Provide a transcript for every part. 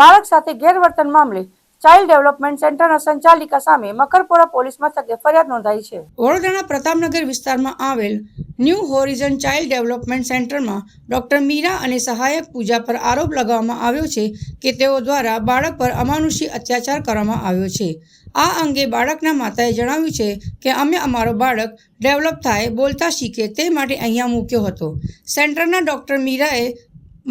બાળક સાથે ગેરવર્તન મામલે ચાઇલ્ડ ડેવલપમેન્ટ સેન્ટરના સંચાલિકા સામે મકરપુરા પોલીસ મથકે ફરિયાદ નોંધાઈ છે. વડોદરાના પ્રતાપનગર વિસ્તારમાં આવેલ ન્યૂ હોરિઝન ચાઇલ્ડ ડેવલપમેન્ટ સેન્ટરમાં ડોક્ટર મીરા અને સહાયક પૂજા પર આરોપ લગાવવામાં આવ્યો છે કે તેઓ દ્વારા બાળક પર અમાનુષી અત્યાચાર કરવામાં આવ્યો છે. આ અંગે બાળકના માતાએ જણાવ્યું છે કે અમે અમારો બાળક ડેવલપ થાય બોલતા શીખે તે માટે અહીંયા મૂક્યો હતો. સેન્ટરના ડોક્ટર મીરાએ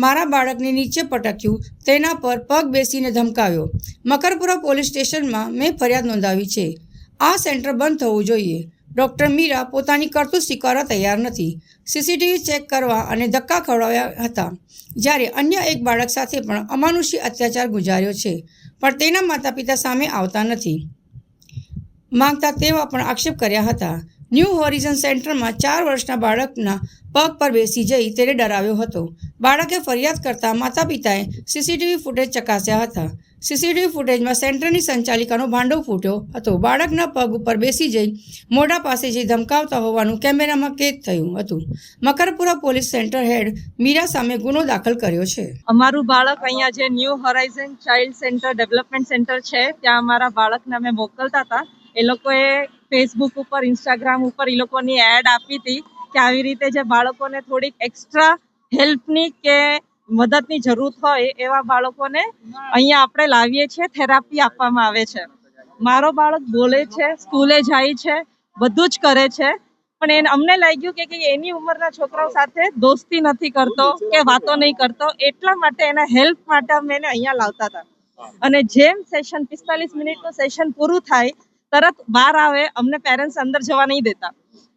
મારા બાળકને નીચે પટક્યું, તેના પર પગ બેસીને ધમકાવ્યો. મકરપુરા પોલીસ સ્ટેશનમાં મેં ફરિયાદ નોંધાવી છે. આ સેન્ટર બંધ થવું જોઈએ. ડૉક્ટર મીરા પોતાની કરતૂત સ્વીકારવા તૈયાર નથી. સીસીટીવી ચેક કરવા અને ધક્કા ખવડાવ્યા હતા, જ્યારે અન્ય એક બાળક સાથે પણ અમાનુષી અત્યાચાર ગુજાર્યો છે, પણ તેના માતા પિતા સામે આવતા નથી. માંગતા તેવા પણ આક્ષેપ કર્યા હતા. ન્યૂ હોરિઝન સેન્ટરમાં ચાર વર્ષના બાળકના પગ પર બેસી જઈ તેને ડરાવ્યો હતો. બાળકે ફરિયાદ કરતા માતા પિતાએ સીસીટીવી ફૂટેજ ચકાસ્યા હતા. સીસીટીવી ફૂટેજમાં સેન્ટરની સંચાલિકાનો ભાંડો ફૂટ્યો હતો. બાળકના પગ ઉપર બેસી જઈ મોઢા પાસે જઈ ધમકાવતા હોવાનું કેમેરામાં કેદ થયું હતું. Makarpura police centre head Meera સામે ગુનો દાખલ કર્યો છે. અમારું બાળક અહીંયા જે new horizon child centre development centre છે, ત્યાં અમારા બાળકને અમે મોકલતા હતા. એ લોકોએ ફેસબુક ઉપર ઇન્સ્ટાગ્રામ ઉપર એ લોકોની એડ આપી હતી કે આવી રીતે જે બાળકોને થોડીક એક્સ્ટ્રા હેલ્પની કે મદદની જરૂર હોય એવા બાળકોને અહીંયા આપણે લાવીએ છીએ થેરાપી આપવામાં આવે છે. મારો બાળક બોલે છે, સ્કૂલે જાય છે, બધું જ કરે છે, પણ એને અમને લાગ્યું કે એની ઉંમરના છોકરાઓ સાથે દોસ્તી નથી કરતો કે વાતો નહીં કરતો, એટલા માટે એના હેલ્પ માટે અમે એને અહીંયા લાવતા હતા. અને જેમ સેશન પિસ્તાલીસ મિનિટનું સેશન પૂરું થાય તરત બહાર આવે અમને પેરેન્ટ્સ અંદર જવા નહીં દેતા.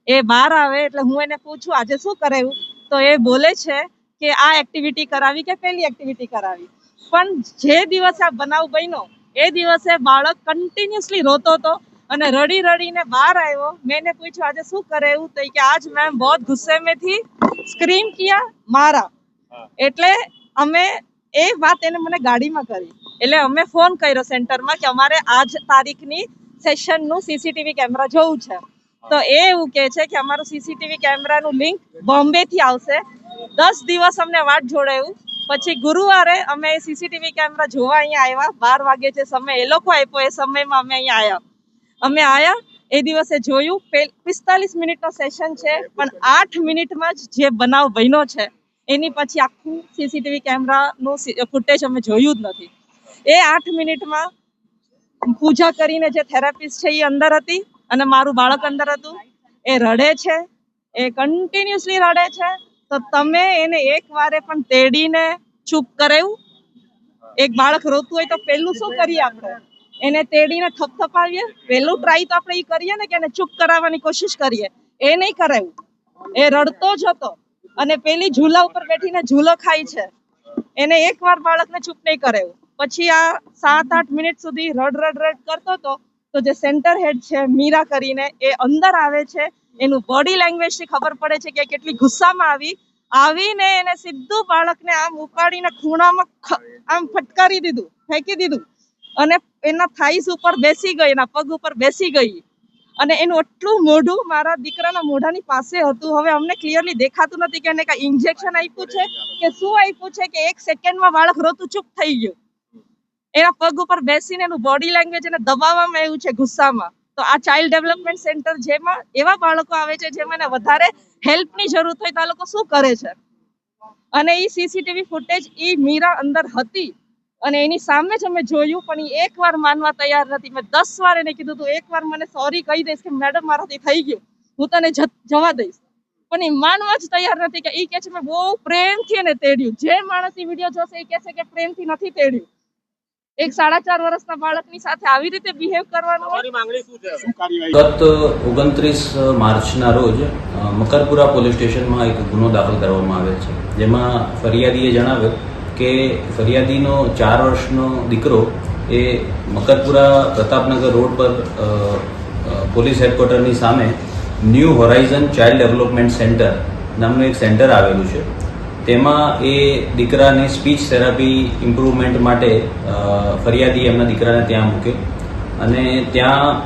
એ બહાર આવે એટલે હું એને પૂછું આજે શું કરાવ્યું તો એ બોલે છે કે આ એક્ટિવિટી કરાવી કે પેલી એક્ટિવિટી કરાવી? પણ જે દિવસે આ બનાવ બન્યો એ દિવસે બાળક કન્ટિન્યુઅસલી રોતો હતો અને રડી રડીને બહાર આવ્યો. મેં એને પૂછ્યું આજે શું કરાયું? તો કે આજ મેમ બહુ ગુસ્સે में थी સ્ક્રીમ કિયા મારા. એટલે અમે એ વાત એને મને ગાડીમાં કરી. એટલે અમે ફોન કર્યો સેન્ટરમાં કે અમારે આજ તારીખની સેશનનું સીસીટીવી કેમેરા જોવું છે. તો એ એવું કહે છે કે અમારું સીસીટીવી કેમેરાનું લિંક બોમ્બેથી આવશે. દસ દિવસ અમને વાટ જોડાયું. પછી ગુરુવારે અમે સીસીટીવી કેમેરા જોવા અહીંયા આવ્યા. બાર વાગે જે સમય, એ લોકો આપ્યો એ સમયમાં અમે અહીંયા આવ્યા. અમે આવ્યા, એ દિવસે જોયું. પિસ્તાલીસ મિનિટનો સેશન છે, પણ આઠ મિનિટમાં જ જે બનાવ બન્યો છે, એની પછી આખું સીસીટીવી કેમેરાનું ફૂટેજ અમે જોયું જ નથી. એ આઠ મિનિટમાં પૂજા કરીને જે થેરાપિસ્ટ છે એ અંદર હતી અને મારું બાળક અંદર હતું. એ રડે છે, એ કન્ટિન્યુઅસલી રડે છે. તો તમે એને એક વારે પણ તેડીને ચૂપ કરાવ્યું એક બાળક રોતું હોય તો પહેલું શું કરીએ આપણે? એને તેડીને થપથપાવીએ? પહેલું ટ્રાય તો આપણે એ કરીએ ને કે એને ચૂપ કરાવવાની કોશિશ કરીએ? એ નહીં કરાવ્યું એ રડતો જ હતો અને પેલી ઝૂલા ઉપર બેઠીને ઝૂલો ખાય છે. એને એકવાર બાળકને ચૂપ નહીં કરાવ્યું પછી આ સાત આઠ મિનિટ સુધી રડ રડ રડ કરતો હતો, તો જે સેન્ટર હેડ છે મીરા કરીને એ અંદર આવે છે, એનું બોડી લેંગ્વેજથી ખબર પડે છે કે કેટલી ગુસ્સામાં આવી, આવીને એને સીધું બાળકને આમ ઉપાડીને ખૂણામાં આમ ફટકારી દીધું, ફેંકી દીધું, અને એના થાઈસ ઉપર બેસી ગઈ, એના પગ ઉપર બેસી ગઈ, અને એનું એટલું મોઢું મારા દીકરાના મોઢાની પાસે હતું, હવે અમને ક્લિયરલી દેખાતું નથી કે એને કાંઈ ઇન્જેક્શન આપ્યું છે, કે શું આપ્યું છે કે એક સેકન્ડમાં બાળક રોતું ચૂપ થઈ ગયું. એના પગ ઉપર બેસીને એનું બોડી લેંગ્વેજ એને દબાવવામાં આવ્યું છે ગુસ્સામાં. તો આ ચાઇલ્ડ ડેવલપમેન્ટ સેન્ટર જેમાં એવા બાળકો આવે છે જેમાં વધારે હેલ્પની જરૂર હોય તો આ લોકો શું કરે છે? અને એ સીસીટીવી ફૂટેજ એ મીરા અંદર હતી અને એની સામે જ અમે જોયું, પણ એ એક વાર માનવા તૈયાર નથી. મેં દસ વાર એને કીધું તું એક વાર મને સોરી કહી દઈશ કે મેડમ મારાથી થઈ ગયું. હું તને જવા દઈશ. પણ એ માનવા જ તૈયાર નથી કે એ કે છે મેં બહુ પ્રેમથી એને તેડ્યું. જે માણસ એ વીડિયો જોશે એ કહેશે કે પ્રેમથી નથી તેડ્યું. એક સાડા ચાર વર્ષના બાળકની સાથે આવી રીતે બિહેવ કરવાનું ગત ઓગણત્રીસ માર્ચના રોજ મકરપુરા પોલીસ સ્ટેશનમાં એક ગુનો દાખલ કરવામાં આવેલ છે. જેમાં ફરિયાદીએ જણાવ્યું કે ફરિયાદીનો ચાર વર્ષનો દીકરો એ મકરપુરા પ્રતાપનગર રોડ પર પોલીસ હેડક્વાર્ટરની સામે new horizon child development centre નામનું એક સેન્ટર આવેલું છે. તેમાં એ દીકરાને સ્પીચ થેરાપી ઇમ્પ્રુવમેન્ટ માટે ફરિયાદી એમના દીકરાને ત્યાં મૂક્યો અને ત્યાં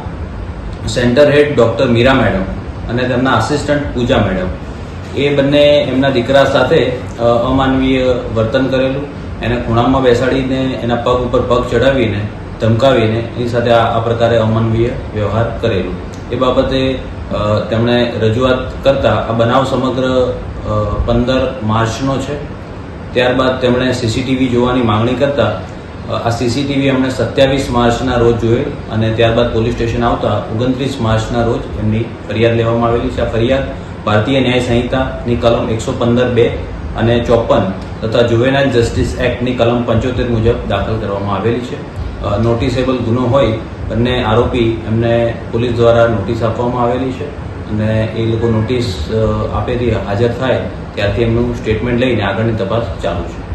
centre head doctor Meera madam અને તેમના આસિસ્ટન્ટ પૂજા મેડમ એ બંને એમના દીકરા સાથે અમાનવીય વર્તન કરેલું. એને ખૂણામાં બેસાડીને, એના પગ ઉપર પગ ચડાવીને ધમકાવીને એની સાથે આ પ્રકારે અમાનવીય વ્યવહાર કરેલું. એ બાબતે તેમણે રજૂઆત કરતા આ બનાવ સમગ્ર પંદર માર્ચનો છે. ત્યારબાદ તેમણે સીસીટીવી જોવાની માંગણી કરતા આ સીસીટીવી એમણે સત્યાવીસ માર્ચના રોજ જોઈ અને ત્યારબાદ પોલીસ સ્ટેશન આવતા ઓગણત્રીસ માર્ચના રોજ એમની ફરિયાદ લેવામાં આવેલી છે. આ ફરિયાદ ભારતીય ન્યાય સંહિતાની કલમ એકસો પંદર બે અને ચોપન તથા જુવેનાઇલ જસ્ટિસ એક્ટની કલમ પંચોતેર મુજબ દાખલ કરવામાં આવેલી છે. નોટિસેબલ ગુનો હોય, બંને આરોપી એમને પોલીસ દ્વારા નોટિસ આપવામાં આવેલી છે અને એ લોકો નોટિસ આપેલી હાજર થાય ત્યારથી એમનું સ્ટેટમેન્ટ લઈને આગળની તપાસ ચાલુ છે.